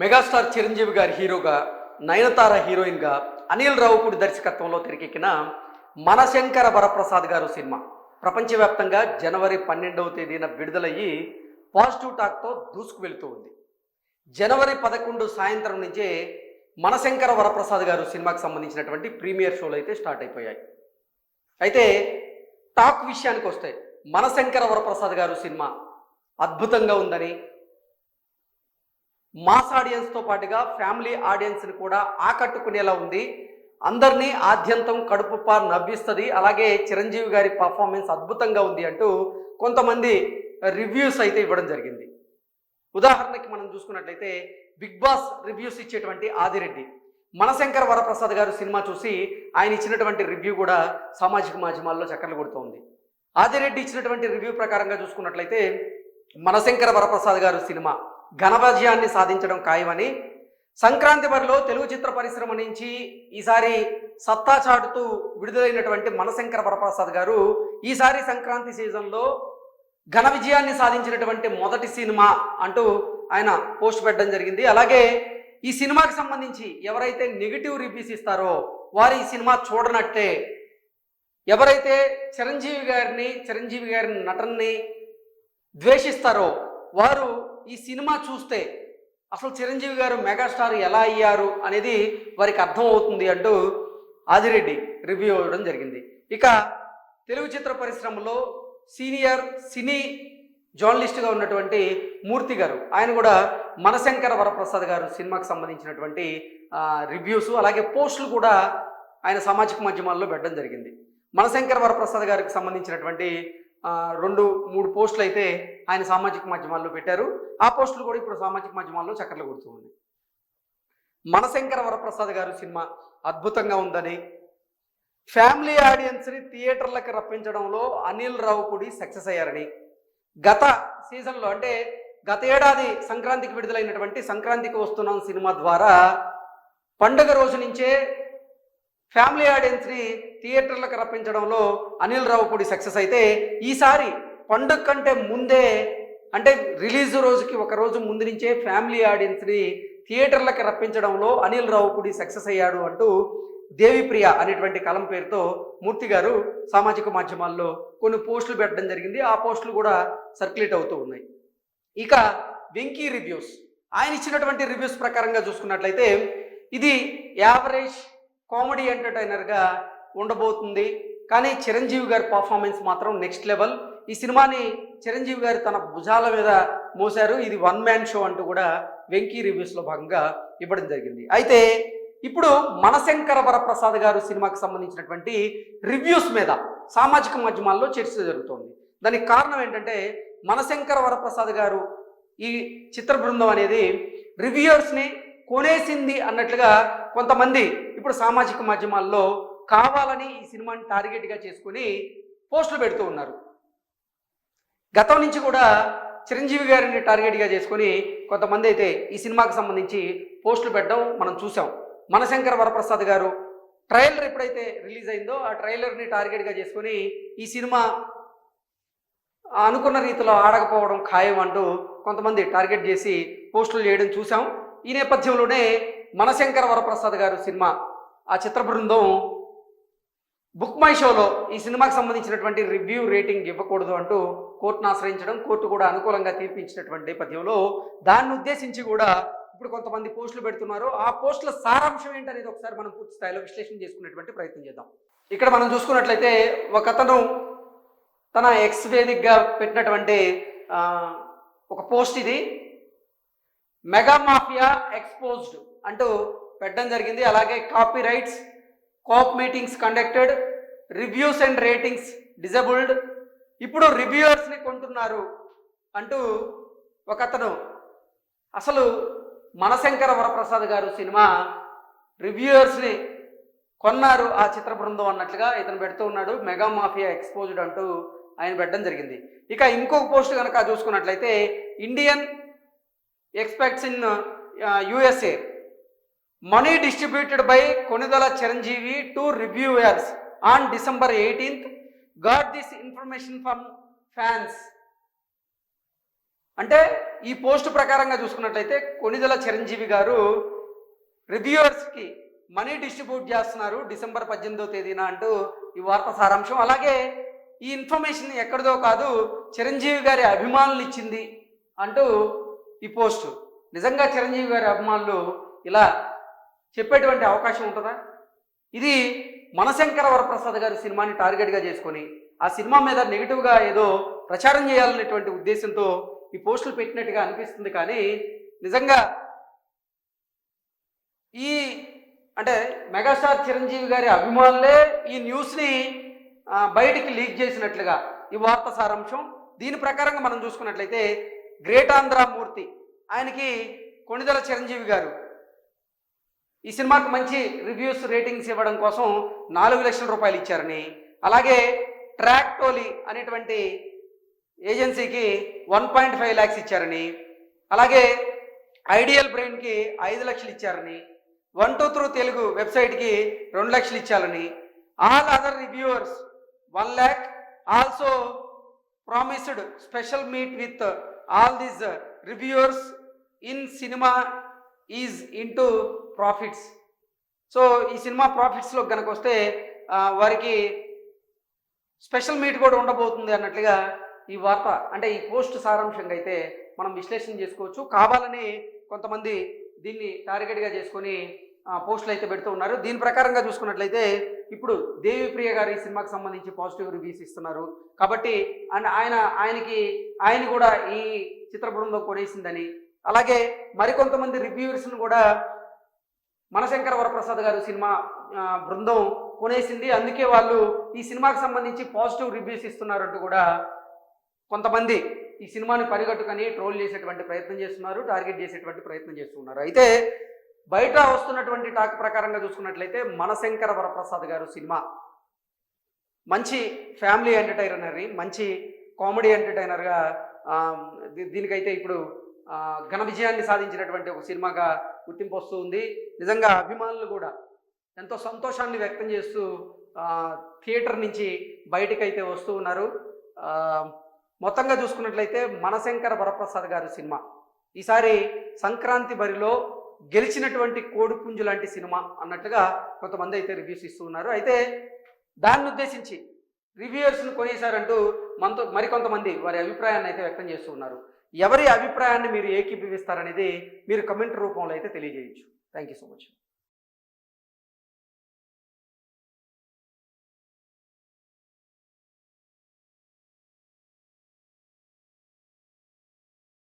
Megastar Chiranjeevi గారి హీరోగా నయనతార హీరోయిన్గా అనిల్ రావుపూడి దర్శకత్వంలో తెరకెక్కిన మనశంకర వరప్రసాద్ గారు సినిమా. ప్రపంచవ్యాప్తంగా జనవరి పన్నెండవ తేదీన విడుదలయ్యి పాజిటివ్ టాక్తో దూసుకు వెళుతూ ఉంది. జనవరి పదకొండు సాయంత్రం నుంచే మనశంకర వరప్రసాద్ గారు సినిమాకి సంబంధించినటువంటి ప్రీమియర్ షోలు అయితే స్టార్ట్ అయిపోయాయి. అయితే టాక్ విషయానికి వస్తే మనశంకర వరప్రసాద్ గారు సినిమా అద్భుతంగా ఉందని మాస్ ఆడియన్స్తో పాటుగా ఫ్యామిలీ ఆడియన్స్ని కూడా ఆకట్టుకునేలా ఉంది. అందరినీ ఆద్యంతం కడుపుప్ప నవ్విస్తుంది. అలాగే చిరంజీవి గారి పర్ఫార్మెన్స్ అద్భుతంగా ఉంది అంటూ కొంతమంది రివ్యూస్ అయితే ఇవ్వడం జరిగింది. ఉదాహరణకి మనం చూసుకున్నట్లయితే బిగ్ బాస్ రివ్యూస్ ఇచ్చేటువంటి ఆదిరెడ్డి. మనశంకర వరప్రసాద్ గారు సినిమా చూసి ఆయన ఇచ్చినటువంటి రివ్యూ కూడా సామాజిక మాధ్యమాల్లో చక్కర్లు కొడుతోంది ఆదిరెడ్డి ఇచ్చినటువంటి రివ్యూ ప్రకారంగా చూసుకున్నట్లయితే మనశంకర వరప్రసాద్ గారు సినిమా ఘన విజయాన్ని సాధించడం ఖాయమని సంక్రాంతి బరిలో తెలుగు చిత్ర పరిశ్రమ నుంచి ఈసారి సత్తా చాటుతూ విడుదలైనటువంటి మనశంకర వరప్రసాద్ గారు ఈసారి సంక్రాంతి సీజన్లో ఘన విజయాన్ని సాధించినటువంటి మొదటి సినిమా అంటూ ఆయన పోస్ట్ పెట్టడం జరిగింది. అలాగే ఈ సినిమాకి సంబంధించి ఎవరైతే నెగిటివ్ రివ్యూస్ ఇస్తారో వారు ఈ సినిమా చూడనట్టే ఎవరైతే చిరంజీవి గారిని చిరంజీవి గారి నటనని ద్వేషిస్తారో వారు ఈ సినిమా చూస్తే అసలు చిరంజీవి గారు మెగాస్టార్ ఎలా అయ్యారు అనేది వారికి అర్థం అవుతుంది అంటూ ఆదిరెడ్డి రివ్యూ ఇవ్వడం జరిగింది. ఇక తెలుగు చిత్ర పరిశ్రమలో సీనియర్ సినీ జర్నలిస్ట్గా ఉన్నటువంటి మూర్తి గారు ఆయన కూడా మనశంకర వరప్రసాద్ గారు సినిమాకి సంబంధించినటువంటి రివ్యూస్ అలాగే పోస్టులు కూడా ఆయన సామాజిక మాధ్యమాల్లో పెట్టడం జరిగింది. మనశంకర వరప్రసాద్ గారికి సంబంధించినటువంటి రెండు మూడు పోస్టులు అయితే ఆయన సామాజిక మాధ్యమాల్లో పెట్టారు. ఆ పోస్టులు కూడా ఇప్పుడు సామాజిక మాధ్యమాల్లో చక్కర్లు కొడుతూ ఉంది మనశంకర వరప్రసాద్ గారు సినిమా అద్భుతంగా ఉందని ఫ్యామిలీ ఆడియన్స్ని థియేటర్లకు రప్పించడంలో అనిల్ రావుపూడి సక్సెస్ అయ్యారని గత సీజన్లో అంటే గత ఏడాది సంక్రాంతికి విడుదలైనటువంటి సంక్రాంతికి వస్తున్నాం సినిమా ద్వారా పండుగ రోజు నుంచే ఫ్యామిలీ ఆడియన్స్ని థియేటర్లకు రప్పించడంలో అనిల్ రావుపూడి సక్సెస్ అయితే ఈసారి పండుగ కంటే ముందే అంటే రిలీజ్ రోజుకి ఒక రోజు ముందు నుంచే ఫ్యామిలీ ఆడియన్స్ని థియేటర్లకు రప్పించడంలో అనిల్ రావుపూడి సక్సెస్ అయ్యాడు అంటూ దేవిప్రియ అనేటువంటి కలం పేరుతో మూర్తి గారు సామాజిక మాధ్యమాల్లో కొన్ని పోస్టులు పెట్టడం జరిగింది. ఆ పోస్టులు కూడా సర్క్యులేట్ అవుతూ ఉన్నాయి. ఇక వెంకీ రివ్యూస్. ఆయన ఇచ్చినటువంటి రివ్యూస్ ప్రకారంగా చూసుకున్నట్లయితే ఇది యావరేజ్ కామెడీ ఎంటర్టైనర్గా ఉండబోతుంది. కానీ చిరంజీవి గారి పర్ఫార్మెన్స్ మాత్రం నెక్స్ట్ లెవెల్. ఈ సినిమాని చిరంజీవి గారు తన భుజాల మీద మోశారు. ఇది వన్ మ్యాన్ షో అంటూ కూడా వెంకీ రివ్యూస్లో భాగంగా ఇవ్వడం జరిగింది. అయితే ఇప్పుడు మనశంకర వరప్రసాద్ గారు సినిమాకి సంబంధించినటువంటి రివ్యూస్ మీద సామాజిక మాధ్యమాల్లో చర్చ జరుగుతోంది. దానికి కారణం ఏంటంటే మనశంకర వరప్రసాద్ గారు ఈ చిత్ర బృందం అనేది రివ్యూయర్స్ని కొనేసింది అన్నట్లుగా కొంతమంది ఇప్పుడు సామాజిక మాధ్యమాల్లో కావాలని ఈ సినిమాని టార్గెట్గా చేసుకుని పోస్టులు పెడుతూ ఉన్నారు. గతం నుంచి కూడా చిరంజీవి గారిని టార్గెట్గా చేసుకొని కొంతమంది అయితే ఈ సినిమాకి సంబంధించి పోస్టులు పెట్టడం మనం చూసాం. మనశంకర వరప్రసాద్ గారు ట్రైలర్ ఎప్పుడైతే రిలీజ్ అయిందో ఆ ట్రైలర్ని టార్గెట్గా చేసుకొని ఈ సినిమా అనుకున్న రీతిలో ఆడకపోవడం ఖాయం అంటూ కొంతమంది టార్గెట్ చేసి పోస్టులు చేయడం చూసాం. ఈ నేపథ్యంలోనే మనశంకర వరప్రసాద్ గారు సినిమా ఆ చిత్ర బృందం బుక్ మై షోలో ఈ సినిమాకి సంబంధించినటువంటి రివ్యూ రేటింగ్ ఇవ్వకూడదు అంటూ కోర్టును ఆశ్రయించడం కోర్టు కూడా అనుకూలంగా తీర్పించినటువంటి నేపథ్యంలో దాన్ని ఉద్దేశించి కూడా ఇప్పుడు కొంతమంది పోస్టులు పెడుతున్నారు. ఆ పోస్టుల సారాంశం ఏంటనేది ఒకసారి మనం పూర్తి స్థాయిలో విశ్లేషణ చేసుకునేటువంటి ప్రయత్నం చేద్దాం. ఇక్కడ మనం చూసుకున్నట్లయితే ఒక అతను తన ఎక్స్ వేదికగా పెట్టినటువంటి ఒక పోస్ట్ ఇది. మెగా మాఫియా ఎక్స్పోజ్డ్ అంటూ పెట్టడం జరిగింది. అలాగే copy rights cope meetings conducted reviews and ratings disabled. ఇప్పుడు రివ్యూయర్స్ని కొంటున్నారు అంటూ ఒక అతను అసలు మనశంకర వరప్రసాద్ గారు సినిమా రివ్యూయర్స్ని కొన్నారు ఆ చిత్ర బృందం అన్నట్లుగా ఇతను పెడుతూ ఉన్నాడు. మెగా మాఫియా ఎక్స్పోజ్డ్ అంటూ ఆయన పెట్టడం జరిగింది. ఇక ఇంకొక పోస్ట్ కనుక చూసుకున్నట్లయితే Indian expects in USA. Money distributed by Konidela Chiranjeevi to reviewers on December eighteenth. Got this information from fans. అంటే ఈ పోస్ట్ ప్రకారంగా చూసుకున్నట్లయితే కొనిదల చిరంజీవి గారు రివ్యూవర్స్కి మనీ డిస్ట్రిబ్యూట్ చేస్తున్నారు డిసెంబర్ పద్దెనిమిదో తేదీన అంటూ ఈ వార్త సారాంశం. అలాగే ఈ ఇన్ఫర్మేషన్ ఎక్కడిదో కాదు చిరంజీవి గారి అభిమానులు ఇచ్చింది అంటూ ఈ పోస్ట్. నిజంగా చిరంజీవి గారి అభిమానులు ఇలా చెప్పేటువంటి అవకాశం ఉంటుందా? ఇది మనశంకర వరప్రసాద్ గారి సినిమాని టార్గెట్గా చేసుకొని ఆ సినిమా మీద నెగిటివ్గా ఏదో ప్రచారం చేయాలనేటువంటి ఉద్దేశంతో ఈ పోస్టులు పెట్టినట్టుగా అనిపిస్తుంది. కానీ నిజంగా ఈ అంటే మెగాస్టార్ చిరంజీవి గారి అభిమానులే ఈ న్యూస్ని బయటికి లీక్ చేసినట్లుగా ఈ వార్త సారాంశం. దీని ప్రకారంగా మనం చూసుకున్నట్లయితే గ్రేట్ ఆంధ్ర మూర్తి ఆయనకి కొణిదల చిరంజీవి గారు. ఈ సినిమాకు మంచి రివ్యూస్ రేటింగ్స్ ఇవ్వడం కోసం నాలుగు లక్షల రూపాయలు ఇచ్చారని. అలాగే ట్రాక్ టోలీ అనేటువంటి ఏజెన్సీకి వన్ పాయింట్ ఫైవ్ ల్యాక్స్ ఇచ్చారని. అలాగే ఐడియల్ బ్రెయిన్కి ఐదు లక్షలు ఇచ్చారని. వన్ టూ త్రూ తెలుగు వెబ్సైట్కి రెండు లక్షలు ఇచ్చారని. All other reviewers one lakh. Also promised special meet with all these reviewers in cinema is into profits so ఈ సినిమా ప్రాఫిట్స్లో కనుక వస్తే వారికి స్పెషల్ మీట్ కూడా ఉండబోతుంది అన్నట్లుగా ఈ వార్త అంటే ఈ పోస్ట్ సారాంశంగా అయితే మనం విశ్లేషణ చేసుకోవచ్చు. కావాలని కొంతమంది దీన్ని టార్గెట్గా చేసుకొని పోస్టులు అయితే పెడుతూ ఉన్నారు. దీని ప్రకారంగా చూసుకున్నట్లయితే ఇప్పుడు దేవిప్రియ గారు ఈ సినిమాకి సంబంధించి పాజిటివ్ రివ్యూస్ ఇస్తున్నారు. కాబట్టి అండ్ ఆయన ఆయనకి ఆయన కూడా ఈ చిత్ర బృందం కొనేసిందని. అలాగే మరికొంతమంది రివ్యూవర్స్ని కూడా మనశంకర వరప్రసాద్ గారు సినిమా బృందం కొనేసింది. అందుకే వాళ్ళు ఈ సినిమాకి సంబంధించి పాజిటివ్ రివ్యూస్ ఇస్తున్నారంటూ కూడా కొంతమంది ఈ సినిమాని పరిగట్టుకొని ట్రోల్ చేసేటువంటి ప్రయత్నం చేస్తున్నారు టార్గెట్ చేసేటువంటి ప్రయత్నం చేస్తున్నారు. అయితే బయట వస్తున్నటువంటి టాక్ ప్రకారంగా చూసుకున్నట్లయితే మనశంకర వరప్రసాద్ గారు సినిమా. మంచి ఫ్యామిలీ ఎంటర్టైనర్ మంచి కామెడీ ఎంటర్టైనర్గా దీ- దీనికైతే ఇప్పుడు ఘన విజయాన్ని సాధించినటువంటి ఒక సినిమాగా గుర్తింపు వస్తూ ఉంది నిజంగా అభిమానులు కూడా ఎంతో సంతోషాన్ని వ్యక్తం చేస్తూ థియేటర్ నుంచి బయటకైతే వస్తూ ఉన్నారు. మొత్తంగా చూసుకున్నట్లయితే మనశంకర వరప్రసాద్ గారి సినిమా. ఈసారి సంక్రాంతి బరిలో గెలిచినటువంటి కోడిపుంజు లాంటి సినిమా అన్నట్లుగా కొంతమంది అయితే రివ్యూస్ ఇస్తూ ఉన్నారు. అయితే దాన్ని ఉద్దేశించి రివ్యూయర్స్ను కొనేశారంటూ మనతో మరికొంతమంది వారి అభిప్రాయాన్ని అయితే వ్యక్తం చేస్తూ ఉన్నారు. ఎవరి అభిప్రాయాన్ని మీరు ఏకీభవిస్తారనేది మీరు కమెంట్ రూపంలో అయితే తెలియజేయచ్చు. Thank you so much